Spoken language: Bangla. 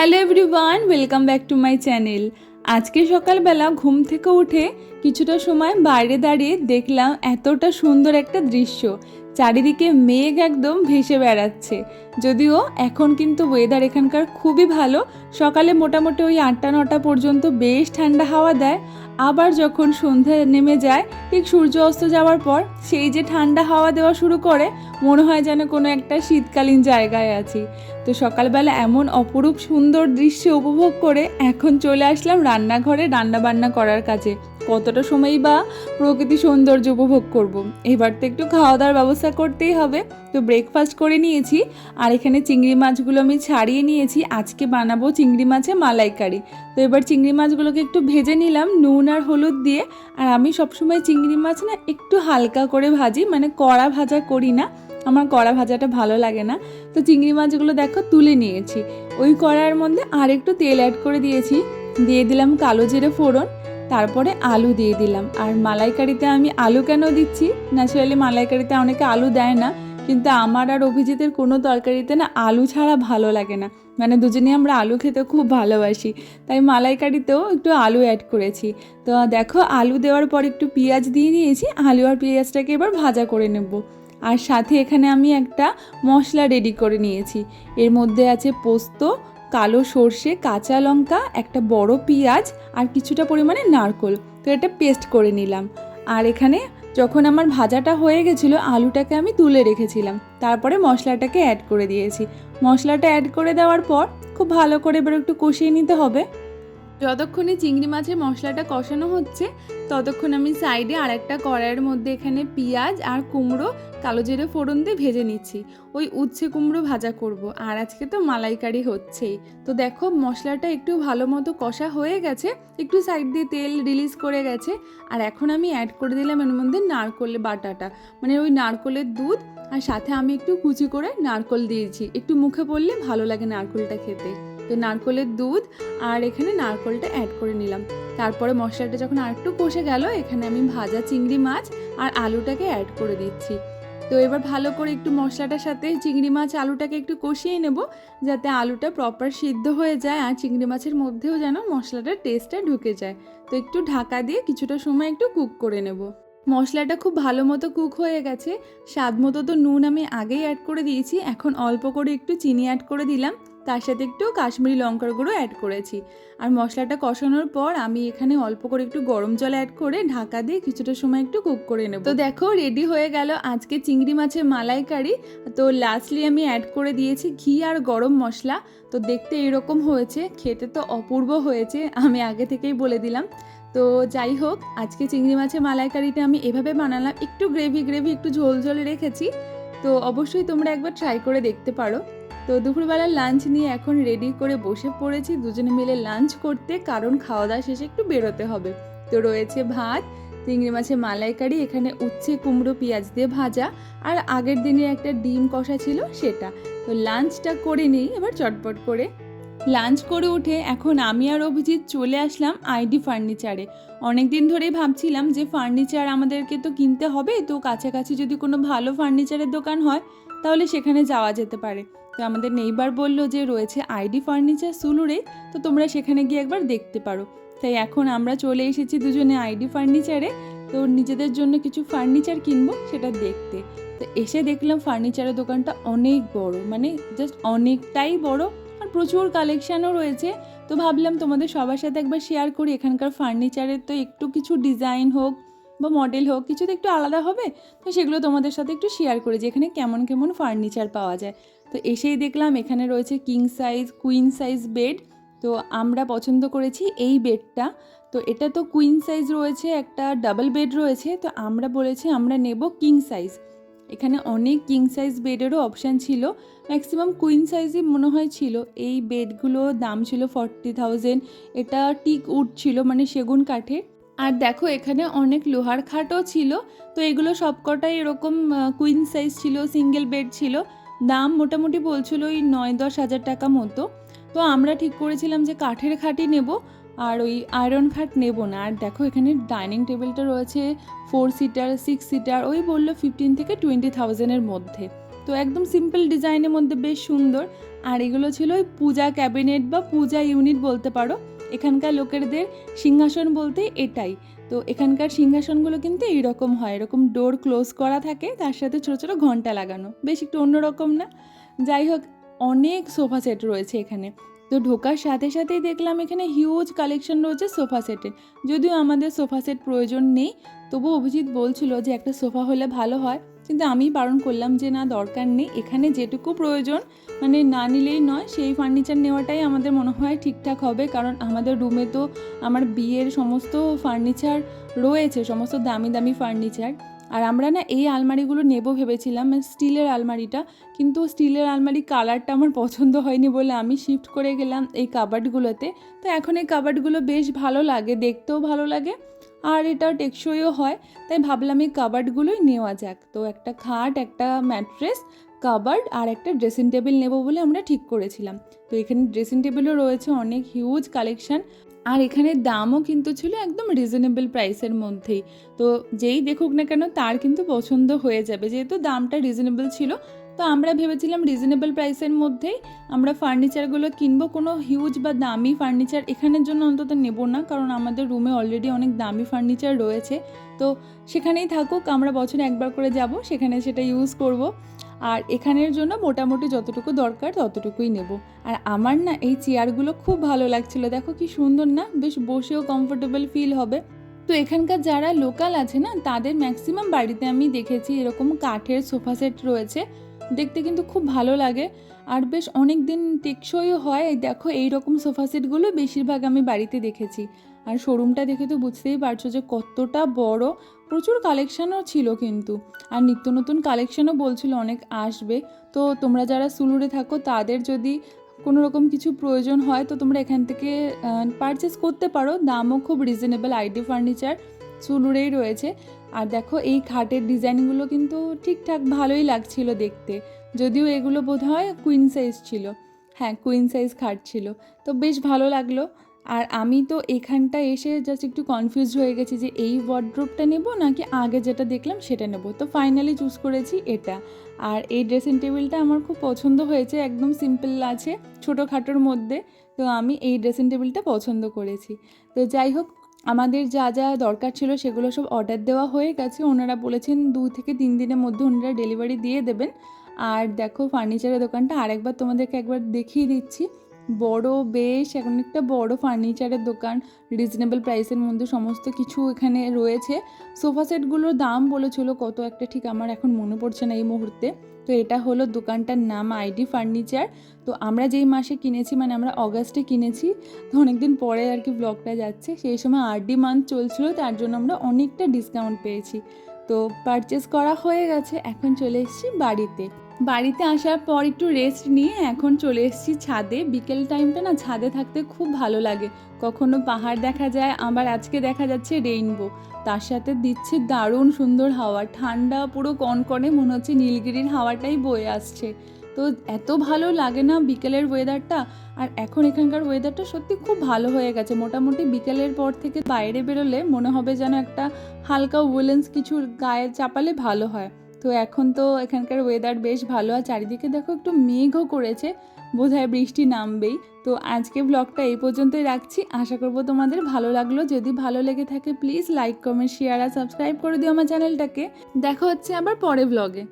Hello everyone, welcome back to my channel. আজকে সকালবেলা ঘুম থেকে উঠে কিছুটা সময় বাইরে দাঁড়িয়ে দেখলাম এতটা সুন্দর একটা দৃশ্য। চারিদিকে মেঘ একদম ভেসে বেড়াচ্ছে। যদিও এখন কিন্তু ওয়েদার এখানকার খুবই ভালো। সকালে মোটামুটি ওই আটটা, নটা পর্যন্ত বেশ ঠান্ডা হাওয়া দেয়। আবার যখন সন্ধ্যা নেমে যায়, ঠিক সূর্য অস্ত যাওয়ার পর সেই যে ঠান্ডা হাওয়া দেওয়া শুরু করে, মনে হয় যেন কোনো একটা শীতকালীন জায়গায় আছি। তো সকালবেলা এমন অপরূপ সুন্দর দৃশ্য উপভোগ করে এখন চলে আসলাম রান্নাঘরে রান্না বান্না করার কাছে কতটা সময়ই বা প্রকৃতি সৌন্দর্য উপভোগ করব। এবার তো একটু খাওয়া দাওয়ার ব্যবস্থা করতেই হবে। তো ব্রেকফাস্ট করে নিয়েছি আর এখানে চিংড়ি মাছগুলো আমি ছাড়িয়ে নিয়েছি। আজকে বানাবো চিংড়ি মাছে মালাইকারি। তো এবার চিংড়ি মাছগুলোকে একটু ভেজে নিলাম নুন আর হলুদ দিয়ে। আর আমি সবসময় চিংড়ি মাছ না একটু হালকা করে ভাজি মানে কড়া ভাজা করি না। আমার কড়া ভাজাটা ভালো লাগে না। তো চিংড়ি মাছগুলো দেখো তুলে নিয়েছি। ওই কড়ার মধ্যে আর একটু তেল অ্যাড করে দিয়েছি। দিয়ে দিলাম কালো জিরে ফোড়ন। তারপরে আলু দিয়ে দিলাম। আর মালাইকারিতে আমি আলু কেন দিচ্ছি? ন্যাচারালি মালাইকারিতে অনেকে আলু দেয় না, কিন্তু আমার আর অভিজিতের কোনো তরকারিতে না আলু ছাড়া ভালো লাগে না। মানে দুজনেই আমরা আলু খেতে খুব ভালোবাসি, তাই মালাইকারিতেও একটু আলু অ্যাড করেছি। তো দেখো, আলু দেওয়ার পর একটু পেঁয়াজ দিয়ে নিয়েছি, আলু আর পেঁয়াজটাকে এবার ভাজা করে নেব। আর সাথে এখানে আমি একটা মশলা রেডি করে নিয়েছি। এর মধ্যে আছে পোস্ত কালো সর্ষে, কাঁচা লঙ্কা, একটা বড় পেঁয়াজ আর কিছুটা পরিমাণে নারকোল। তো এটা পেস্ট করে নিলাম। আর এখানে যখন আমার ভাজাটা হয়ে গেছিল, আলুটাকে আমি তুলে রেখেছিলাম। তারপরে মশলাটাকে অ্যাড করে দিয়েছি। মশলাটা অ্যাড করে দেওয়ার পর খুব ভালো করে এবার একটু কষিয়ে নিতে হবে। যতক্ষণে চিংড়ি মাছের মশলাটা কষানো হচ্ছে, ততক্ষণ আমি সাইডে আর একটা কড়াইয়ের মধ্যে এখানে পেঁয়াজ আর কুমড়ো কালো জিরে ফোড়ন দিয়ে ভেজে নিচ্ছি। ওই উচ্ছে কুমড়ো ভাজা করব। আর আজকে তো মালাইকারি হচ্ছেই। তো দেখো, মশলাটা একটু ভালো মতো কষা হয়ে গেছে, একটু সাইড দিয়ে তেল রিলিজ করে গেছে। আর এখন আমি অ্যাড করে দিলাম এর মধ্যে নারকোলের বাটাটা। মানে ওই নারকোলের দুধ আর সাথে আমি একটু কুচি করে নারকোল দিয়েছি। একটু মুখে পড়লে ভালো লাগে নারকোলটা খেতে। তো নারকোলের দুধ আর এখানে নারকোলটা অ্যাড করে নিলাম। তারপরে মশলাটা যখন আর একটু কষে গেল, এখানে আমি ভাজা চিংড়ি মাছ আর আলুটাকে অ্যাড করে দিচ্ছি। তো এবার ভালো করে একটু মশলাটার সাথে চিংড়ি মাছ আলুটাকে একটু কষিয়ে নেব, যাতে আলুটা প্রপার সিদ্ধ হয়ে যায় আর চিংড়ি মাছের মধ্যেও যেন মশলাটার টেস্টটা ঢুকে যায়। তো একটু ঢাকা দিয়ে কিছুটা সময় একটু কুক করে নেব। মশলাটা খুব ভালো মতো কুক হয়ে গেছে। স্বাদ মতো তো নুন আমি আগেই অ্যাড করে দিয়েছি। এখন অল্প করে একটু চিনি অ্যাড করে দিলাম। তার সাথে একটু কাশ্মীরি লঙ্কার গুঁড়ো অ্যাড করেছি। আর মশলাটা কষানোর পর আমি এখানে অল্প করে একটু গরম জল অ্যাড করে ঢাকা দিয়ে কিছুটা সময় একটু কুক করে নেব। তো দেখো রেডি হয়ে গেল আজকে চিংড়ি মাছের মালাইকারি। তো লাস্টলি আমি অ্যাড করে দিয়েছি ঘি আর গরম মশলা। তো দেখতে এরকম হয়েছে, খেতে তো অপূর্ব হয়েছে, আমি আগে থেকেই বলে দিলাম। তো যাই হোক, আজকে চিংড়ি মাছের মালাইকারিটা আমি এভাবে বানালাম, একটু গ্রেভি গ্রেভি একটু ঝোল ঝোল রেখেছি। তো অবশ্যই তোমরা একবার ট্রাই করে দেখতে পারো। তো দুপুরবেলার লাঞ্চ নিয়ে এখন রেডি করে বসে পড়েছি। দুজনে মিলে লাঞ্চ করতে, কারণ খাওয়া দাওয়া শেষে একটু বেরোতে হবে। তো রয়েছে ভাত, চিংড়ি মাছের মালাইকারি, এখানে উচ্ছে, কুমড়ো, পেঁয়াজ দিয়ে ভাজা। আর আগের দিনের একটা ডিম কষা ছিল সেটা। তো লাঞ্চটা করে নিই এবার চটপট করে। লাঞ্চ করে উঠে এখন আমি আর অভিজিৎ চলে আসলাম আইডি ফার্নিচারে অনেক দিন ধরেই ভাবছিলাম যে ফার্নিচার আমাদেরকে তো কিনতে হবে, তো কাছাকাছি যদি কোনো ভালো ফার্নিচারের দোকান হয়, তাহলে সেখানে যাওয়া যেতে পারে। তো আমাদের নেইবার বলল যে, রয়েছে আইডি ফার্নিচার সুলুরে, তো তোমরা সেখানে গিয়ে একবার দেখতে পারো। তাই এখন আমরা চলে এসেছি দুজনে আইডি ফার্নিচারে তো নিজেদের জন্য কিছু ফার্নিচার কিনবো সেটা দেখতে। তো এসে দেখলাম ফার্নিচারের দোকানটা অনেক বড় মানে জাস্ট অনেকটাই বড় আর প্রচুর কালেকশানও রয়েছে। তো ভাবলাম তোমাদের সবার সাথে একবার শেয়ার করি, এখানকার ফার্নিচারের তো একটু কিছু ডিজাইন হোক বা মডেল হোক, কিছু তো একটু আলাদা হবে, তো সেগুলো তোমাদের সাথে একটু শেয়ার করি যে, এখানে কেমন কেমন ফার্নিচার পাওয়া যায়। তো এসেই দেখলাম এখানে রয়েছে king size queen size bed তো আমরা পছন্দ করেছি এই বেডটা তো এটা তো কুইন সাইজ রয়েছে, একটা ডাবল বেড রয়েছে। তো আমরা বলেছি আমরা নেব কিং সাইজ এখানে অনেক কিং সাইজ বেডেরও অপশান ছিল। ম্যাক্সিমাম কুইন সাইজই মনে হয় ছিল। এই বেডগুলো দাম ছিল ফর্টি থাউজেন্ড এটা টিক উড ছিল মানে সেগুন কাঠের। আর দেখো এখানে অনেক লোহার খাটও ছিল। তো এগুলো সবকটাই এরকম কুইন সাইজ ছিল সিঙ্গেল বেড ছিল। দাম মোটামুটি বলছিল ওই নয় দশ হাজার টাকা মতো। তো আমরা ঠিক করেছিলাম যে কাঠের খাটই নেব, আর ওই আয়রন খাট নেব না। আর দেখো এখানে ডাইনিং টেবিলটা রয়েছে ফোর সিটার সিক্স সিটার ওই বলল ফিফটিন থেকে টোয়েন্টি থাউজেন্ডের মধ্যে। তো একদম সিম্পল ডিজাইনের মধ্যে বেশ সুন্দর। আর এগুলো ছিল ওই পূজা ক্যাবিনেট বা পূজা ইউনিট বলতে পারো। এখানকার লোকেদের সিংহাসন বলতে এটাই। তো এখানকার সিংহাসনগুলো কিন্তু এইরকম হয়, এরকম ডোর ক্লোজ করা থাকে, তার সাথে ছোটো ছোটো ঘণ্টা লাগানো। বেশ একটু অন্যরকম না? যাই হোক, অনেক সোফা সেট রয়েছে এখানে। তো ঢোকার সাথে সাথেই দেখলাম এখানে হিউজ কালেকশন রয়েছে সোফা সেটের যদিও আমাদের সোফা সেট প্রয়োজন নেই তবু অভিজিৎ বলছিল যে একটা সোফা হলে ভালো হয়। কিন্তু আমি বারণ করলাম যে, না, দরকার নেই। এখানে যেটুকু প্রয়োজন মানে না নিলেই নয়, সেই ফার্নিচার নেওয়াটাই আমাদের মনে হয় ঠিকঠাক হবে। কারণ আমাদের রুমে তো আমার বিয়ের সমস্ত ফার্নিচার রয়েছে, সমস্ত দামি দামি ফার্নিচার আর আমরা না এই আলমারিগুলো নেব ভেবেছিলাম স্টিলের আলমারিটা। কিন্তু স্টিলের আলমারি কালারটা আমার পছন্দ হয়নি বলে আমি শিফট করে গেলাম এই কাবার্ডগুলোতে তো এখন এই কাবার্ডগুলো বেশ ভালো লাগে, দেখতেও ভালো লাগে। আর এটা টেকসইও হয়, তাই ভাবলাম এই কাবার্ডগুলোই নেওয়া যাক। তো একটা খাট, একটা ম্যাট্রেস, কাবার্ড আর একটা ড্রেসিং টেবিল নেব বলে আমরা ঠিক করেছিলাম। তো এখানে ড্রেসিং টেবিলও রয়েছে, অনেক হিউজ কালেকশন। আর এখানে দামও কিন্তু ছিল একদম রিজনেবল প্রাইসের মধ্যেই। তো যেই দেখুক না কেন, তার কিন্তু পছন্দ হয়ে যাবে। যেহেতু দামটা রিজনেবল ছিল তো আমরা ভেবেছিলাম রিজনেবল প্রাইসের মধ্যেই আমরা ফার্নিচারগুলো কিনবো। কোনো হিউজ বা দামি ফার্নিচার এখানের জন্য অন্তত নেব না, কারণ আমাদের রুমে অলরেডি অনেক দামি ফার্নিচার রয়েছে। তো সেখানেই থাকুক, আমরা বছরে একবার করে যাব, সেখানে সেটা ইউজ করব। আর এখানের জন্য মোটামুটি যতটুকু দরকার ততটুকুই নেব। আর আমার না এই চেয়ারগুলো খুব ভালো লাগছিল, দেখো কি সুন্দর না? বেশ বসেও কমফোর্টেবল ফিল হবে। তো এখানকার যারা লোকাল আছে না, তাদের ম্যাক্সিমাম বাড়িতে আমি দেখেছি এরকম কাঠের সোফা সেট রয়েছে। দেখতে কিন্তু খুব ভালো লাগে। আর বেশ অনেক দিন টেকসইও হয়। দেখো এই রকম সোফা সেটগুলো বেশিরভাগ আমি বাড়িতে দেখেছি। আর শোরুমটা দেখে তো বুঝতেই পারছ যে কতটা বড়। প্রচুর কালেকশানও ছিল কিন্তু। আর নিত্য নতুন কালেকশনও বলছিল অনেক আসবে। তো তোমরা যারা সুলুরে থাকো, তাদের যদি কোনো রকম কিছু প্রয়োজন হয়, তো তোমরা এখান থেকে পারচেস করতে পারো। দামও খুব রিজনেবল আইডি ফার্নিচার। সুলুরেই রয়েছে। আর দেখো, এই খাটের ডিজাইনগুলো কিন্তু ঠিকঠাক ভালোই লাগছিল দেখতে। যদিও এগুলো বোধ হয় কুইন সাইজ ছিল। হ্যাঁ কুইন সাইজ খাট ছিল। তো বেশ ভালো লাগল। আর আমি তো এখানটা এসে জাস্ট একটু কনফিউজ হয়ে গেছি যে এই ওয়ার্ড্রোপটা নেব নাকি আগে যেটা দেখলাম সেটা নেব? তো ফাইনালি চুজ করেছি এটা। আর এই ড্রেসিং টেবিলটা আমার খুব পছন্দ হয়েছে, একদম সিম্পল আছে, ছোটোখাটোর মধ্যে। তো আমি এই ড্রেসিং টেবিলটা পছন্দ করেছি। তো যাই হোক আমাদের যা যা দরকার ছিল সেগুলো সব অর্ডার দেওয়া হয়ে গেছে। ওনারা বলেছেন দু থেকে তিন দিনের মধ্যে ওনারা ডেলিভারি দিয়ে দেবেন। আর দেখো ফার্নিচারের দোকানটা আরেকবার তোমাদেরকে একবার দেখিয়ে দিচ্ছি। বড় বেশ, এখন একটা বড় ফার্নিচারের দোকান রিজনেবল প্রাইসের মধ্যে সমস্ত কিছু এখানে রয়েছে। সোফা সেটগুলোর দাম বলেছিল কত একটা, ঠিক আমার এখন মনে পড়ছে না এই মুহূর্তে। তো এটা হলো দোকানটার নাম আইডি ফার্নিচার তো আমরা যেই মাসে কিনেছি মানে আমরা অগাস্টে কিনেছি, তো অনেকদিন পরে আর কি ব্লগটা যাচ্ছে, সেই সময় আরডি মান্থ চলছিল, তার জন্য আমরা অনেকটা ডিসকাউন্ট পেয়েছি। তো পারচেস করা হয়ে গেছে, এখন চলে এসেছি বাড়িতে। বাড়িতে আসার পর একটু রেস্ট নিয়ে এখন চলে এসেছি ছাদে। বিকেল টাইমটা না ছাদে থাকতে খুব ভালো লাগে। কখনো পাহাড় দেখা যায়, আবার আজকে দেখা যাচ্ছে রেইনবো তার সাথে দিচ্ছে দারুণ সুন্দর হাওয়া। ঠান্ডা পুরো কনকনে মনে হচ্ছে নীলগিরির হাওয়াটাই বয়ে আসছে। তো এত ভালো লাগে না বিকেলের ওয়েদারটা আর এখন এখানকার ওয়েদারটা সত্যি খুব ভালো হয়ে গেছে। মোটামুটি বিকেলের পর থেকে বাইরে বেরোলে মনে হবে যেন একটা হালকা উলেন্স কিছু গায়ে চাপালে ভালো হয়। তো এখন তো এখানকার ওয়েদার বেশ ভালো আর চারিদিকে দেখো একটু মেঘও করেছে, বোধহয় বৃষ্টি নামবেই। তো আজকে ব্লগটা এই পর্যন্তই রাখছি। আশা করব তোমাদের ভালো লাগল। যদি ভালো লেগে থাকে প্লিজ লাইক কমেন্ট শেয়ার আর সাবস্ক্রাইব করে দিও আমার চ্যানেলটাকে। দেখা হচ্ছে আবার পরে ব্লগে